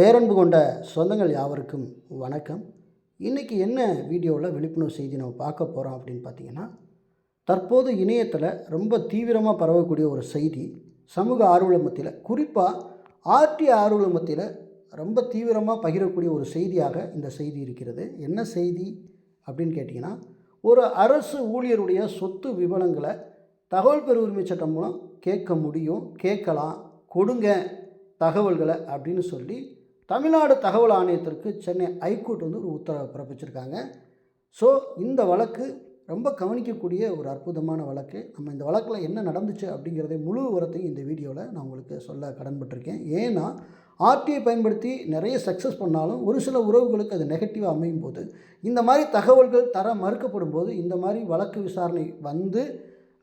பேரன்பு கொண்ட சொந்தங்கள் யாவருக்கும் வணக்கம். இன்றைக்கி என்ன வீடியோவில் விழிப்புணர்வு செய்தி நம்ம பார்க்க போகிறோம் அப்படின்னு பார்த்தீங்கன்னா தற்போது இணையத்தில் ரொம்ப தீவிரமாக பரவக்கூடிய ஒரு செய்தி சமூக ஆர்வல மத்தியில் குறிப்பாக ஆர்டி ஆர்வல மத்தியில் ரொம்ப தீவிரமாக பகிரக்கூடிய ஒரு செய்தியாக இந்த செய்தி இருக்கிறது. என்ன செய்தி அப்படின்னு கேட்டிங்கன்னா ஒரு அரசு ஊழியருடைய சொத்து விவரங்களை தகவல் பெற உரிமை சட்டம் மூலம் கேட்க முடியும் கேட்கலாம் கொடுங்க தகவல்களை அப்படின்னு சொல்லி தமிழ்நாடு தகவல் ஆணையத்திற்கு சென்னை ஹைகோர்ட் வந்து ஒரு உத்தரவை பிறப்பிச்சிருக்காங்க. ஸோ இந்த வழக்கு ரொம்ப கவனிக்கக்கூடிய ஒரு அற்புதமான வழக்கு. நம்ம இந்த வழக்கில் என்ன நடந்துச்சு அப்படிங்கிறதை முழு விவரத்தையும் இந்த வீடியோவில் நான் உங்களுக்கு சொல்ல கடன்பட்டிருக்கேன். ஏன்னா ஆர்டிஐ பயன்படுத்தி நிறைய சக்ஸஸ் பண்ணாலும் ஒரு சில உறவுகளுக்கு அது நெகட்டிவாக அமையும் போது இந்த மாதிரி தகவல்கள் தர மறுக்கப்படும் போது இந்த மாதிரி வழக்கு விசாரணை வந்து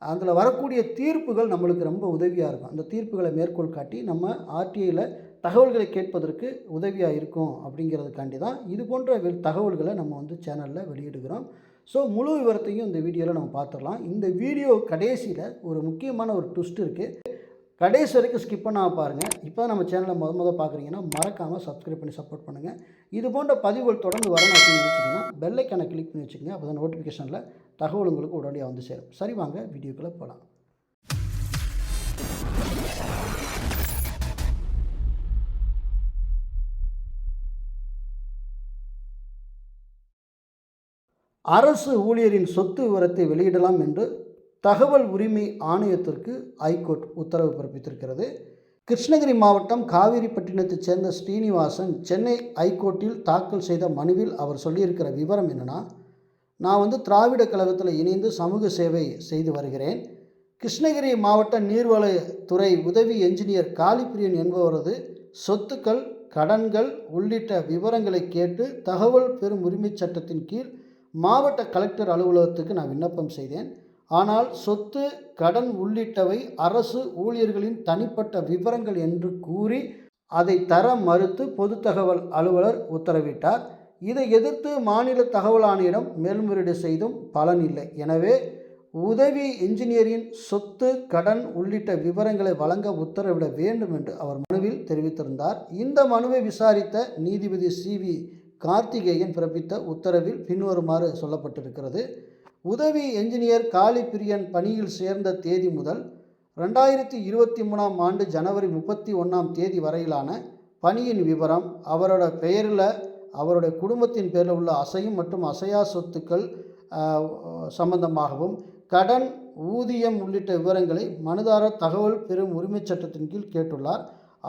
அதில் வரக்கூடிய தீர்ப்புகள் நம்மளுக்கு ரொம்ப உதவியாக இருக்கும். அந்த தீர்ப்புகளை மேற்கோள் காட்டி நம்ம ஆர்டிஐயில் தகவல்களை கேட்பதற்கு உதவியாக இருக்கும் அப்படிங்கிறதுக்காண்டி தான் இது போன்ற தகவல்களை நம்ம வந்து சேனலில் வெளியிடுகிறோம். ஸோ முழு விவரத்தையும் இந்த வீடியோவில் நம்ம பார்த்துடலாம் இந்த வீடியோ கடைசியில் ஒரு முக்கியமான ஒரு ட்விஸ்ட் இருக்குது கடைசி வரைக்கும் ஸ்கிப் பண்ணாம பாருங்கள் இப்போ நம்ம சேனலை முத முத பார்க்குறீங்கன்னா மறக்காமல் சப்ஸ்கிரைப் பண்ணி சப்போர்ட் பண்ணுங்கள் இது போன்ற பதிவுகள் தொடர்ந்து வரணும் அப்படின்னு வச்சிங்கன்னா பெல்லைக்கான கிளிக் பண்ணி வச்சுக்கோங்க. அப்போ தான் நோட்டிஃபிகேஷனில் தகவல் உங்களுக்கு உடனடியாக வந்து சேரும். சரி வாங்க வீடியோக்குள்ளே போகலாம் அரசு ஊழியரின் சொத்து விவரத்தை வெளியிடலாம் என்று தகவல் உரிமை ஆணையத்திற்கு ஐகோர்ட் உத்தரவு பிறப்பித்திருக்கிறது. கிருஷ்ணகிரி மாவட்டம் காவிரிப்பட்டினத்தைச் சேர்ந்த ஸ்ரீனிவாசன் சென்னை ஐகோர்ட்டில் தாக்கல் செய்த மனுவில் அவர் சொல்லியிருக்கிற விவரம் என்னென்னா நான் வந்து திராவிட கழகத்தில் இணைந்து சமூக சேவை செய்து வருகிறேன். கிருஷ்ணகிரி மாவட்ட நீர்வளத்துறை உதவி என்ஜினியர் காளிப்பிரியன் என்பவரது சொத்துக்கள் கடன்கள் உள்ளிட்ட விவரங்களை கேட்டு தகவல் பெறும் உரிமைச் சட்டத்தின் கீழ் மாவட்ட கலெக்டர் அலுவலகத்துக்கு நான் விண்ணப்பம் செய்தேன். ஆனால் சொத்து கடன் உள்ளிட்டவை அரசு ஊழியர்களின் தனிப்பட்ட விவரங்கள் என்று கூறி அதை தர மறுத்து பொது தகவல் அலுவலர் உத்தரவிட்டார். இதை எதிர்த்து மாநில தகவல் ஆணையிடம் மேல்முறையீடு செய்தும் பலன் இல்லை. எனவே உதவி என்ஜினியரின் சொத்து கடன் உள்ளிட்ட விவரங்களை வழங்க உத்தரவிட வேண்டும் என்று அவர் மனுவில் தெரிவித்திருந்தார். இந்த மனுவை விசாரித்த நீதிபதி சி வி கார்த்திகேயன் பிறப்பித்த உத்தரவில் பின்வருமாறு சொல்லப்பட்டிருக்கிறது. உதவி என்ஜினியர் காளி பிரியன் பணியில் சேர்ந்த தேதி முதல் ரெண்டாயிரத்தி இருபத்தி மூணாம் ஆண்டு ஜனவரி முப்பத்தி ஒன்றாம் தேதி வரையிலான பணியின் விவரம் அவரோட பெயரில் அவருடைய குடும்பத்தின் பேரில் உள்ள அசையும் மற்றும் அசையா சொத்துக்கள் சம்பந்தமாகவும் கடன் ஊதியம் உள்ளிட்ட விவரங்களை மனுதாரர் தகவல் பெறும் உரிமைச் சட்டத்தின் கீழ் கேட்டுள்ளார்.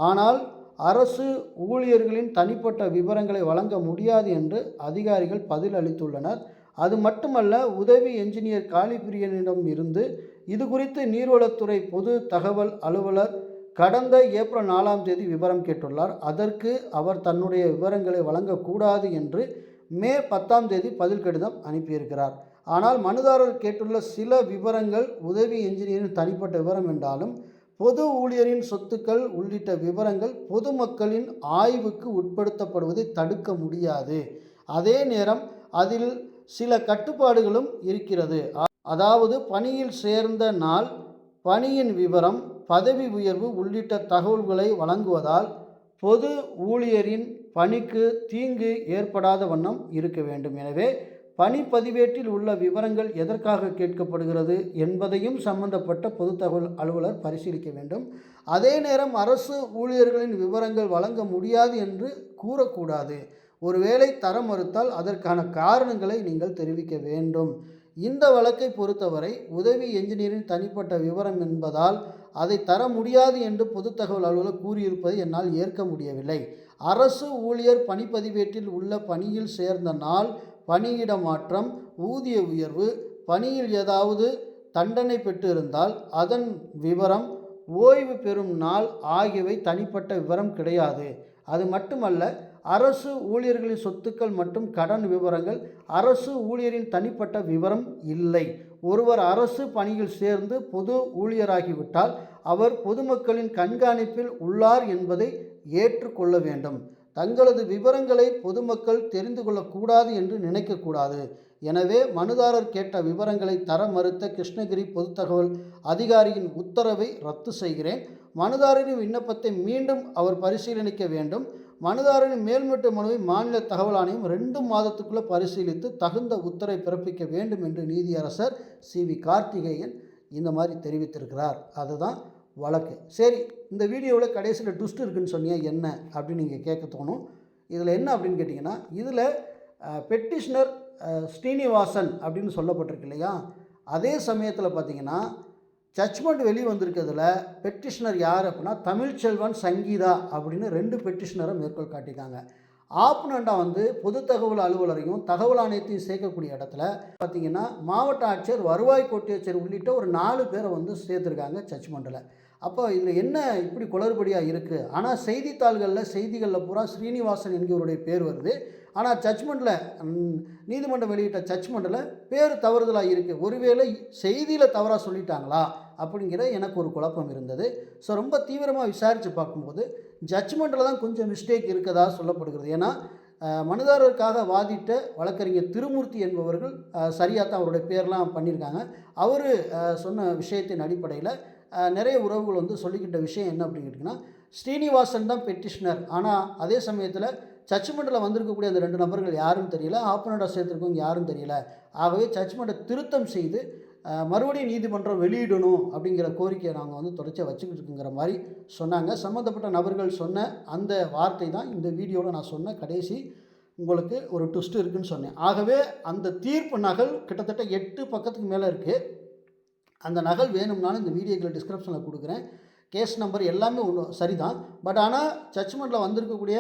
ஆனால் அரசு ஊழியர்களின் தனிப்பட்ட விவரங்களை வழங்க முடியாது என்று அதிகாரிகள் பதில் அளித்துள்ளனர். அது மட்டுமல்ல உதவி என்ஜினியர் காளிபிரியனிடம் இருந்து இது குறித்து நீர்வளத்துறை பொது தகவல் அலுவலர் கடந்த ஏப்ரல் நாலாம் தேதி விவரம் கேட்டுள்ளார். அதற்கு அவர் தன்னுடைய விவரங்களை வழங்கக்கூடாது என்று மே பத்தாம் தேதி பதில் கடிதம் அனுப்பியிருக்கிறார். ஆனால் மனுதாரர் கேட்டுள்ள சில விவரங்கள் உதவி என்ஜினியரின் தனிப்பட்ட விவரம் என்றாலும் பொது ஊழியரின் சொத்துக்கள் உள்ளிட்ட விவரங்கள் பொதுமக்களின் ஆய்வுக்கு உட்படுத்தப்படுவதை தடுக்க முடியாது. அதே நேரம் அதில் சில கட்டுப்பாடுகளும் இருக்கிறது. அதாவது பணியில் சேர்ந்த நாள் பணியின் விவரம் பதவி உயர்வு உள்ளிட்ட தகவல்களை வழங்குவதால் பொது ஊழியரின் பணிக்கு தீங்கு ஏற்படாத வண்ணம் இருக்க வேண்டும். எனவே பணி பதிவேட்டில் உள்ள விவரங்கள் எதற்காக கேட்கப்படுகிறது என்பதையும் சம்பந்தப்பட்ட பொது தகவல் அலுவலர் பரிசீலிக்க வேண்டும். அதே நேரம் அரசு ஊழியர்களின் விவரங்கள் வழங்க முடியாது என்று கூறக்கூடாது. ஒருவேளை தர மறுத்தால் அதற்கான காரணங்களை நீங்கள் தெரிவிக்க வேண்டும். இந்த வழக்கை பொறுத்தவரை உதவி என்ஜினியரின் தனிப்பட்ட விவரம் என்பதால் அதை தர முடியாது என்று பொது தகவல் அலுவலர் கூறியிருப்பதை என்னால் ஏற்க முடியவில்லை. அரசு ஊழியர் பணிப்பதிவேட்டில் உள்ள பணியில் சேர்ந்த நாள் பணியிட மாற்றம் ஊதிய உயர்வு பணியில் ஏதாவது தண்டனை பெற்றிருந்தால் அதன் விவரம் ஓய்வு பெறும் நாள் ஆகியவை தனிப்பட்ட விவரம் கிடையாது. அது மட்டுமல்ல அரசு ஊழியர்களின் சொத்துக்கள் மற்றும் கடன் விவரங்கள் அரசு ஊழியரின் தனிப்பட்ட விவரம் இல்லை. ஒருவர் அரசு பணியில் சேர்ந்து பொது ஊழியராகிவிட்டால் அவர் பொதுமக்களின் கண்காணிப்பில் உள்ளார் என்பதை ஏற்றுக்கொள்ள வேண்டும். தங்களது விவரங்களை பொதுமக்கள் தெரிந்து கொள்ளக்கூடாது என்று நினைக்கக்கூடாது. எனவே மனுதாரர் கேட்ட விவரங்களை தர மறுத்த கிருஷ்ணகிரி பொது தகவல் அதிகாரியின் உத்தரவை ரத்து செய்கிறேன். மனுதாரரின் விண்ணப்பத்தை மீண்டும் அவர் பரிசீலனிக்க வேண்டும். மனுதாரரின் மேல்மட்ட மனுவை மாநில தகவல் ஆணையம் ரெண்டு மாதத்துக்குள்ளே பரிசீலித்து தகுந்த உத்தரவை பிறப்பிக்க வேண்டும் என்று நீதியரசர் சி. வி. கார்த்திகேயன் இந்த மாதிரி தெரிவித்திருக்கிறார். அதுதான் வழக்கு. சரி இந்த வீடியோவில் கடைசியில் ட்விஸ்ட் இருக்குதுன்னு சொன்னீங்க என்ன அப்படின்னு நீங்கள் கேட்க தோணும். இதில் என்ன அப்படின்னு கேட்டிங்கன்னா இதில் பெட்டிஷ்னர் ஸ்ரீனிவாசன் அப்படின்னு சொல்லப்பட்டிருக்கு இல்லையா? அதே சமயத்தில் பார்த்தீங்கன்னா ஜட்ஜ்மெண்ட் வெளியே வந்திருக்கிறதுல பெட்டிஷனர் யார் அப்படின்னா தமிழ்ச்செல்வன் சங்கீதா அப்படின்னு ரெண்டு பெட்டிஷ்னரை மேற்கோள் காட்டியிருக்காங்க. ஆப்னண்டாக வந்து பொது தகவல் அலுவலரையும் தகவல் ஆணையத்தையும் சேர்க்கக்கூடிய இடத்துல பார்த்தீங்கன்னா மாவட்ட ஆட்சியர் வருவாய் கோட்டியாட்சியர் உள்ளிட்ட ஒரு நாலு பேரை வந்து சேர்த்துருக்காங்க ஜட்ஜ்மெண்ட்டில் அப்போ இதில் என்ன இப்படி குளறுபடியாக இருக்குது ஆனால் செய்தித்தாள்களில் செய்திகளில் பூரா ஸ்ரீனிவாசன் என்கிறவருடைய பேர் வருது. ஆனால் ஜட்ஜ்மெண்ட்டில் நீதிமன்றம் வெளியிட்ட ஜட்மெண்ட்டில் பேர் தவறுதலாக இருக்குது ஒருவேளை செய்தியில் தவறாக சொல்லிட்டாங்களா? அப்படிங்கிற எனக்கு ஒரு குழப்பம் இருந்தது. ஸோ ரொம்ப தீவிரமாக விசாரித்து பார்க்கும்போது ஜட்மெண்ட்டில் தான் கொஞ்சம் மிஸ்டேக் இருக்கதா சொல்லப்படுகிறது. ஏன்னா மனுதாரருக்காக வாதிட்ட வழக்கறிஞர் திருமூர்த்தி என்பவர்கள் சரியாக தான் அவருடைய பேர்லாம் பண்ணியிருக்காங்க. அவர் சொன்ன விஷயத்தின் அடிப்படையில் நிறைய உறவுகள் வந்து சொல்லிக்கிட்ட விஷயம் என்ன அப்படின்னு கேட்டிங்கன்னா ஸ்ரீனிவாசன் தான் பெட்டிஷனர் ஆனால் அதே சமயத்தில் ஜட்ஜ்மெண்ட்டில் வந்திருக்கக்கூடிய அந்த ரெண்டு நபர்கள் யாரும் தெரியல ஆப்பனண்டாக சேர்த்துருக்கவங்க யாரும் தெரியல. ஆகவே ஜட்ஜ்மெண்ட்டை திருத்தம் செய்து மறுபடியும் நீதிமன்றம் வெளியிடணும் அப்படிங்கிற கோரிக்கையை நாங்கள் வந்து தொடர்ச்சியாக வச்சுக்கிட்டு இருக்குங்கிற மாதிரி சொன்னாங்க. சம்மந்தப்பட்ட நபர்கள் சொன்ன அந்த வார்த்தை தான் இந்த வீடியோவில் நான் சொன்ன கடைசி உங்களுக்கு ஒரு ட்விஸ்ட் இருக்குன்னு சொன்னேன். ஆகவே அந்த தீர்ப்பு நகல் கிட்டத்தட்ட எட்டு பக்கத்துக்கு மேலே இருக்குது அந்த நகல் வேணும்னாலும் இந்த வீடியோக்களை டிஸ்கிரிப்ஷனில் கொடுக்குறேன். கேஸ் நம்பர் எல்லாமே ஒன்று சரிதான். பட் ஆனால் ஜட்ஜ்மெண்ட்டில் வந்திருக்கக்கூடிய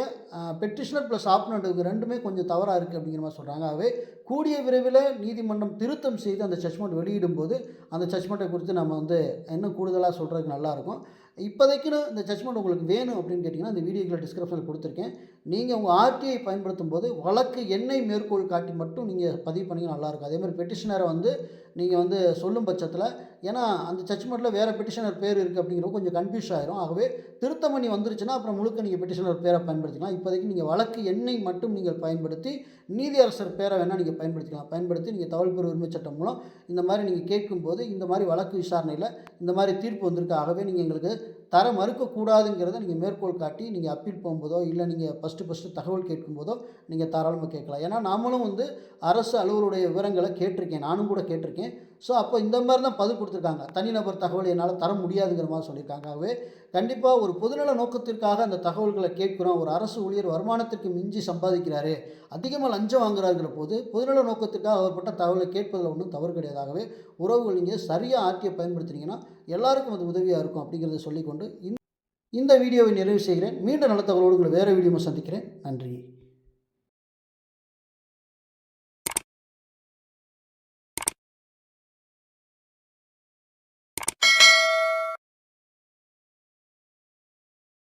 பெட்டிஷனர் ப்ளஸ் ஆப்னண்ட்டுக்கு ரெண்டுமே கொஞ்சம் தவறாக இருக்குது அப்படிங்கிற மாதிரி சொல்கிறாங்க ஆகவே கூடிய விரைவில் நீதிமன்றம் திருத்தம் செய்து அந்த ஜட்ஜ்மெண்ட் வெளியிடும்போது அந்த ஜட்ஜ்மெண்ட்டை குறித்து நம்ம வந்து இன்னும் கூடுதலாக சொல்கிறதுக்கு நல்லாயிருக்கும் இப்போதைக்குன்னு இந்த ஜட்ஜ்மெண்ட் உங்களுக்கு வேணும் அப்படின்னு கேட்டிங்கன்னா இந்த வீடியோக்களை டிஸ்கிரிப்ஷனில் கொடுத்துருக்கேன். நீங்கள் உங்கள் ஆர்டிஐ பயன்படுத்தும் போது வழக்கு எண்ணெய் மேற்கோள் காட்டி மட்டும் நீங்கள் பதிவு பண்ணிங்க நல்லாயிருக்கும் அதே மாதிரி பெட்டிஷனரை வந்து நீங்கள் வந்து சொல்லும் பட்சத்தில் ஏன்னா அந்த ஜட்ஜ்மெண்ட்டில் வேறு பெட்டிஷனர் பேர் இருக்குது அப்படிங்கிறது கொஞ்சம் கன்ஃபியூஸ் ஆகிரும் ஆகவே திருத்தமணி வந்துருச்சுன்னா அப்புறம் முழுக்க நீங்கள் பெட்டிஷனர் பேரை பயன்படுத்திக்கலாம். இப்போதைக்கு நீங்கள் வழக்கு எண்ணை மட்டும் நீங்கள் பயன்படுத்தி நீதியரசர் பேரை வேணால் நீங்கள் பயன்படுத்திக்கலாம். பயன்படுத்தி நீங்கள் தகவல் பெறும் உரிமை சட்டம் மூலம் இந்த மாதிரி நீங்கள் கேட்கும்போது இந்த மாதிரி வழக்கு விசாரணையில் இந்த மாதிரி தீர்ப்பு வந்திருக்கு. ஆகவே நீங்கள் எங்களுக்கு தர மறுக்கக்கூடாதுங்கிறத நீங்கள் மேற்கோள் காட்டி நீங்கள் அப்பீல் போகும்போதோ இல்லை நீங்கள் ஃபஸ்ட்டு ஃபஸ்ட்டு தகவல் கேட்கும்போதோ நீங்கள் தாராளமாக கேட்கலாம். ஏன்னா நாமளும் வந்து அரசு அலுவலுடைய விவரங்களை கேட்டிருக்கேன். நானும் கூட கேட்டிருக்கேன். ஸோ அப்போ இந்த மாதிரி தான் பதில் கொடுத்துருக்காங்க. தனிநபர் தகவல் என்னால் தர முடியாதுங்கிற மாதிரி சொல்லியிருக்காங்க. ஆகவே கண்டிப்பாக ஒரு பொதுநல நோக்கத்திற்காக அந்த தகவல்களை கேட்குறோம். ஒரு அரசு ஊழியர் வருமானத்திற்கு மிஞ்சி சம்பாதிக்கிறாரு அதிகமாக லஞ்சம் வாங்குறாருங்கிற போது பொதுநல நோக்கத்திற்காக அவர்பட்ட தகவலை கேட்பதில் ஒன்றும் தவறு கிடையாதாகவே உறவுகள் நீங்கள் சரியாக ஆர்டியை பயன்படுத்துனீங்கன்னா எல்லாருக்கும் அது உதவியாக இருக்கும் அப்படிங்கிறத சொல்லிக்கொண்டு இந்த வீடியோவை நிறைவு செய்கிறேன். மீண்டும் நல்ல தகவலோடு உங்களை வேறு வீடியோவை சந்திக்கிறேன். நன்றி.